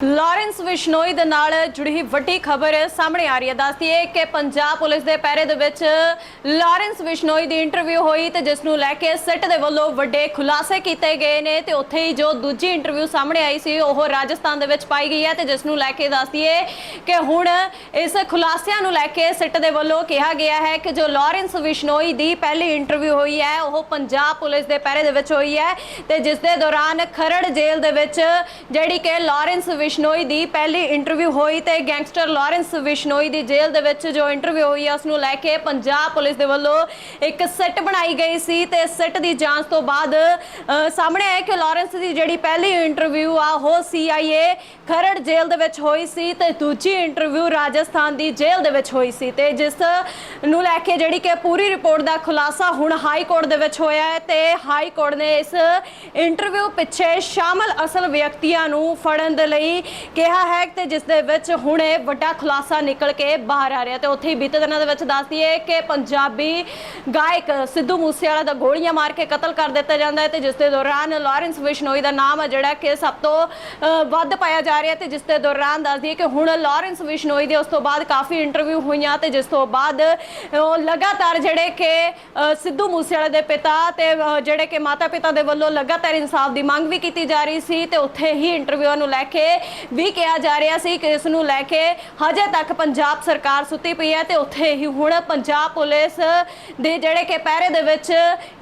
Lawrence Bishnoi ਦੇ ਨਾਲ ਜੁੜੀ ਵੱਡੀ ਖਬਰ ਸਾਹਮਣੇ ਆ ਰਹੀ ਹੈ। ਦੱਸਦੀ ਹੈ ਕਿ ਪੰਜਾਬ ਪੁਲਿਸ ਦੇ ਪਹਿਰੇ ਦੇ ਵਿੱਚ ਲਾਰੈਂਸ ਵਿਸ਼ਨੋਈ ਦੀ ਇੰਟਰਵਿਊ ਹੋਈ ਤੇ ਜਿਸ ਨੂੰ ਲੈ ਕੇ ਸਿੱਟ ਦੇ ਵੱਲੋਂ ਵੱਡੇ ਖੁਲਾਸੇ ਕੀਤੇ ਗਏ ਨੇ ਤੇ ਉੱਥੇ ਹੀ ਜੋ ਦੂਜੀ ਇੰਟਰਵਿਊ ਸਾਹਮਣੇ ਆਈ ਸੀ, ਉਹ ਰਾਜਸਥਾਨ ਦੇ ਵਿੱਚ ਪਾਈ ਗਈ ਹੈ ਤੇ ਜਿਸ ਨੂੰ ਲੈ ਕੇ ਦੱਸਦੀ ਹੈ ਕਿ ਹੁਣ ਇਸ ਖੁਲਾਸਿਆਂ ਨੂੰ ਲੈ ਕੇ ਸਿੱਟ ਦੇ ਵੱਲੋਂ ਕਿਹਾ ਗਿਆ ਹੈ ਕਿ ਜੋ ਲਾਰੈਂਸ ਵਿਸ਼ਨੋਈ ਦੀ ਪਹਿਲੀ ਇੰਟਰਵਿਊ ਹੋਈ ਹੈ, ਉਹ ਪੰਜਾਬ ਪੁਲਿਸ ਦੇ ਪਹਿਰੇ ਦੇ ਵਿੱਚ ਹੋਈ ਹੈ ਤੇ ਜਿਸ ਦੇ ਦੌਰਾਨ ਖਰੜ ਜੇਲ੍ਹ ਦੇ ਵਿੱਚ ਜਿਹੜੀ ਕਿ ਲਾਰੈਂਸ ਵਿਸ਼ਨੋਈ ਦੀ ਪਹਿਲੀ ਇੰਟਰਵਿਊ ਹੋਈ ਤੇ ਗੈਂਗਸਟਰ ਲਾਰੈਂਸ ਵਿਸ਼ਨੋਈ ਦੀ ਜੇਲ੍ਹ ਦੇ ਵਿੱਚ ਜੋ ਇੰਟਰਵਿਊ ਹੋਈ ਹੈ ਉਸ ਨੂੰ ਲੈ ਕੇ ਪੰਜਾਬ ਪੁਲਿਸ ਦੇ ਵੱਲੋਂ ਇੱਕ ਸੈੱਟ ਬਣਾਈ ਗਈ ਸੀ ਤੇ ਸੈੱਟ ਦੀ ਜਾਂਚ ਤੋਂ ਬਾਅਦ ਸਾਹਮਣੇ ਆਇਆ ਕਿ ਲਾਰੈਂਸ ਦੀ ਜਿਹੜੀ ਪਹਿਲੀ ਇੰਟਰਵਿਊ ਆ, ਉਹ ਸੀਆਈਏ ਖਰੜ ਜੇਲ੍ਹ ਦੇ ਵਿੱਚ ਹੋਈ ਸੀ ਤੇ ਦੂਜੀ ਇੰਟਰਵਿਊ ਰਾਜਸਥਾਨ ਦੀ ਜੇਲ੍ਹ ਦੇ ਵਿੱਚ ਹੋਈ ਸੀ ਤੇ ਜਿਸ ਨੂੰ ਲੈ ਕੇ ਜਿਹੜੀ ਕਿ ਪੂਰੀ ਰਿਪੋਰਟ ਦਾ ਖੁਲਾਸਾ ਹੁਣ ਹਾਈ ਕੋਰਟ ਦੇ ਵਿੱਚ ਹੋਇਆ ਹੈ ਤੇ ਹਾਈ ਕੋਰਟ ਨੇ ਇਸ ਇੰਟਰਵਿਊ ਪਿੱਛੇ ਸ਼ਾਮਲ ਅਸਲ ਵਿਅਕਤੀਆਂ ਨੂੰ ਫੜਨ ਦੇ ਲਈ ਕਿਹਾ ਹੈ ਤੇ ਜਿਸ ਦੇ ਵਿੱਚ ਹੁਣ ਇਹ ਵੱਡਾ ਖੁਲਾਸਾ ਨਿਕਲ ਕੇ ਬਾਹਰ ਆ ਰਿਹਾ ਤੇ ਉੱਥੇ ਹੀ ਬੀਤੇ ਦਿਨਾਂ ਦੇ ਵਿੱਚ ਦੱਸਦੀ ਹੈ ਕਿ ਪੰਜਾਬੀ ਗਾਇਕ ਸਿੱਧੂ ਮੂਸੇਵਾਲਾ ਦਾ ਗੋਲੀਆਂ ਮਾਰ ਕੇ ਕਤਲ ਕਰ ਦਿੱਤਾ ਜਾਂਦਾ ਹੈ ਤੇ ਜਿਸ ਦੇ ਦੌਰਾਨ ਲਾਰੈਂਸ ਵਿਸ਼ਨੋਈ ਦਾ ਨਾਮ ਹੈ ਜਿਹੜਾ ਕਿ ਸਭ ਤੋਂ ਵੱਧ ਪਾਇਆ ਜਾ ਰਿਹਾ ਤੇ ਜਿਸ ਦੇ ਦੌਰਾਨ ਦੱਸਦੀ ਹੈ ਕਿ ਹੁਣ ਲਾਰੈਂਸ ਵਿਸ਼ਨੋਈ ਦੇ ਉਸ ਤੋਂ ਬਾਅਦ ਕਾਫੀ ਇੰਟਰਵਿਊ ਹੋਈਆਂ ਤੇ ਜਿਸ ਤੋਂ ਬਾਅਦ ਉਹ ਲਗਾਤਾਰ ਜਿਹੜੇ ਕਿ ਸਿੱਧੂ ਮੂਸੇਵਾਲੇ ਦੇ ਪਿਤਾ ਤੇ ਜਿਹੜੇ ਕਿ ਮਾਤਾ ਪਿਤਾ ਦੇ ਵੱਲੋਂ ਲਗਾਤਾਰ ਇਨਸਾਫ ਦੀ ਮੰਗ ਵੀ ਕੀਤੀ ਜਾ ਰਹੀ ਸੀ ਤੇ ਉੱਥੇ ਹੀ ਇੰਟਰਵਿਊਆਂ ਨੂੰ ਲੈ ਕੇ ਵੀ ਕਿਹਾ ਜਾ ਰਿਹਾ ਸੀ ਕਿ ਇਸ ਨੂੰ ਲੈ ਕੇ ਹਜੇ ਤੱਕ ਪੰਜਾਬ ਸਰਕਾਰ ਸੁੱਤੀ ਪਈ ਹੈ ਤੇ ਉੱਥੇ ਹੀ ਹੁਣ ਪੰਜਾਬ ਪੁਲਿਸ ਦੇ ਜਿਹੜੇ ਕਿ ਪਹਿਰੇ ਦੇ ਵਿੱਚ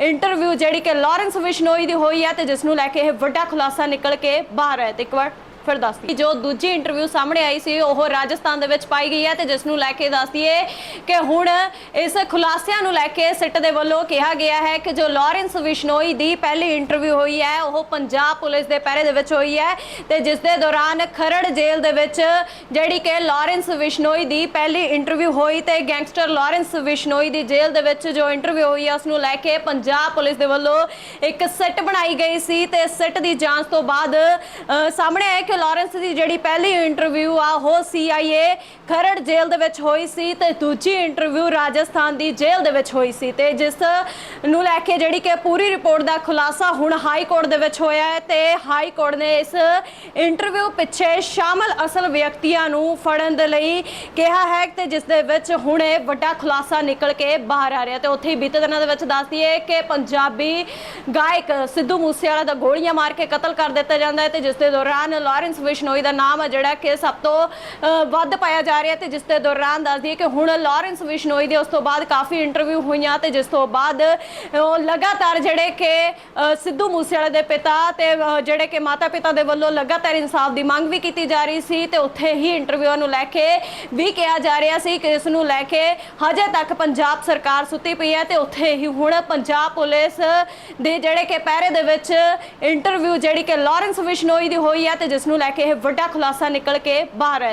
ਇੰਟਰਵਿਊ ਜਿਹੜੀ ਕਿ ਲਾਰੈਂਸ ਵਿਸ਼ਨੋਈ ਦੀ ਹੋਈ ਹੈ ਤੇ ਜਿਸ ਨੂੰ ਲੈ ਕੇ ਇਹ ਵੱਡਾ ਖੁਲਾਸਾ ਨਿਕਲ ਕੇ ਬਾਹਰ ਆਇਆ ਤੇ ਇੱਕ ਵਾਰ ਫਿਰ ਦੱਸਦੀ। ਜੋ ਦੂਜੀ ਇੰਟਰਵਿਊ ਸਾਹਮਣੇ ਆਈ ਸੀ, ਉਹ ਰਾਜਸਥਾਨ ਦੇ ਵਿੱਚ ਪਾਈ ਗਈ ਹੈ ਤੇ ਜਿਸ ਨੂੰ ਲੈ ਕੇ ਦੱਸਦੀ ਹੈ ਕਿ ਹੁਣ ਇਸ ਖੁਲਾਸਿਆਂ ਨੂੰ ਲੈ ਕੇ ਸਿੱਟ ਦੇ ਵੱਲੋਂ ਕਿਹਾ ਗਿਆ ਹੈ ਕਿ ਜੋ ਲਾਰੈਂਸ ਵਿਸ਼ਨੋਈ ਦੀ ਪਹਿਲੀ ਇੰਟਰਵਿਊ ਹੋਈ ਹੈ, ਉਹ ਪੰਜਾਬ ਪੁਲਿਸ ਦੇ ਪਹਿਰੇ ਦੇ ਵਿੱਚ ਹੋਈ ਹੈ ਤੇ ਜਿਸ ਦੇ ਦੌਰਾਨ ਖਰੜ ਜੇਲ੍ਹ ਦੇ ਵਿੱਚ ਜਿਹੜੀ ਕਿ ਲਾਰੈਂਸ ਵਿਸ਼ਨੋਈ ਦੀ ਪਹਿਲੀ ਇੰਟਰਵਿਊ ਹੋਈ ਤੇ ਗੈਂਗਸਟਰ ਲਾਰੈਂਸ ਵਿਸ਼ਨੋਈ ਦੀ ਜੇਲ੍ਹ ਦੇ ਵਿੱਚ ਜੋ ਇੰਟਰਵਿਊ ਹੋਈ ਹੈ, ਉਸ ਨੂੰ ਲੈ ਕੇ ਪੰਜਾਬ ਪੁਲਿਸ ਦੇ ਵੱਲੋਂ ਇੱਕ ਸਿੱਟ ਬਣਾਈ ਗਈ ਸੀ ਤੇ ਸਿੱਟ ਦੀ ਜਾਂਚ ਤੋਂ ਬਾਅਦ ਸਾਹਮਣੇ ਆਇਆ ਕਿ ਲਾਰੈਂਸ ਦੀ ਜਿਹੜੀ ਪਹਿਲੀ ਇੰਟਰਵਿਊ ਆ, ਉਹ ਸੀਆਈਏ ਖਰੜ ਜੇਲ੍ਹ ਦੇ ਵਿੱਚ ਹੋਈ ਸੀ ਤੇ ਦੂਜੀ ਇੰਟਰਵਿਊ ਰਾਜਸਥਾਨ ਦੀ ਜੇਲ੍ਹ ਦੇ ਵਿੱਚ ਹੋਈ ਸੀ ਤੇ ਜਿਸ ਨੂੰ ਲੈ ਕੇ ਜਿਹੜੀ ਕਿ ਪੂਰੀ ਰਿਪੋਰਟ ਦਾ ਖੁਲਾਸਾ ਹੁਣ ਹਾਈ ਕੋਰਟ ਦੇ ਵਿੱਚ ਹੋਇਆ ਹੈ ਤੇ ਹਾਈ ਕੋਰਟ ਨੇ ਇਸ ਇੰਟਰਵਿਊ ਪਿੱਛੇ ਸ਼ਾਮਲ ਅਸਲ ਵਿਅਕਤੀਆਂ ਨੂੰ ਫੜਨ ਦੇ ਲਈ ਕਿਹਾ ਹੈ ਤੇ ਜਿਸ ਦੇ ਵਿੱਚ ਹੁਣ ਇਹ ਵੱਡਾ ਖੁਲਾਸਾ ਨਿਕਲ ਕੇ ਬਾਹਰ ਆ ਰਿਹਾ ਤੇ ਉੱਥੇ ਹੀ ਬੀਤੇ ਦਿਨਾਂ ਦੇ ਵਿੱਚ ਦੱਸਦੀ ਹੈ ਕਿ ਪੰਜਾਬੀ ਗਾਇਕ ਸਿੱਧੂ ਮੂਸੇਵਾਲਾ ਦਾ ਗੋਲੀਆਂ ਮਾਰ ਕੇ ਕਤਲ ਕਰ ਦਿੱਤਾ ਜਾਂਦਾ ਹੈ ਤੇ ਜਿਸ ਦੇ ਦੌਰਾਨ ਲਾਰੈਂਸ ਵਿਸ਼ਨੋਈ ਦਾ ਨਾਮ ਹੈ ਜਿਹੜਾ ਕਿ ਸਭ ਤੋਂ ਵੱਧ ਪਾਇਆ ਜਾ ਰਿਹਾ ਤੇ ਜਿਸ ਦੇ ਦੌਰਾਨ ਦੱਸਦੀ ਹੈ ਕਿ ਹੁਣ ਲਾਰੈਂਸ ਵਿਸ਼ਨੋਈ ਦੇ ਉਸ ਤੋਂ ਬਾਅਦ ਕਾਫੀ ਇੰਟਰਵਿਊ ਹੋਈਆਂ ਤੇ ਜਿਸ ਤੋਂ ਬਾਅਦ ਉਹ ਲਗਾਤਾਰ ਜਿਹੜੇ ਕਿ ਸਿੱਧੂ ਮੂਸੇਵਾਲੇ ਦੇ ਪਿਤਾ ਤੇ ਜਿਹੜੇ ਕਿ ਮਾਤਾ ਪਿਤਾ ਦੇ ਵੱਲੋਂ ਲਗਾਤਾਰ ਇਨਸਾਫ ਦੀ ਮੰਗ ਵੀ ਕੀਤੀ ਜਾ ਰਹੀ ਸੀ ਤੇ ਉੱਥੇ ਹੀ ਇੰਟਰਵਿਊਆਂ ਨੂੰ ਲੈ ਕੇ ਵੀ ਕਿਹਾ ਜਾ ਰਿਹਾ ਸੀ ਕਿ ਇਸ ਨੂੰ ਲੈ ਕੇ ਹਜੇ ਤੱਕ ਪੰਜਾਬ ਸਰਕਾਰ ਸੁੱਤੀ ਪਈ ਹੈ ਤੇ ਉੱਥੇ ਹੀ ਹੁਣ ਪੰਜਾਬ ਪੁਲਿਸ ਦੇ ਜਿਹੜੇ ਕਿ ਪਹਿਰੇ ਦੇ ਵਿੱਚ ਇੰਟਰਵਿਊ ਜਿਹੜੀ ਕਿ ਲਾਰੈਂਸ ਵਿਸ਼ਨੋਈ ਦੀ ਹੋਈ ਹੈ ਤੇ ਜਿਸ ਨੂੰ ਲੈ ਕੇ ਇਹ ਵੱਡਾ ਖੁਲਾਸਾ ਨਿਕਲ ਕੇ ਬਾਹਰ ਆਇਆ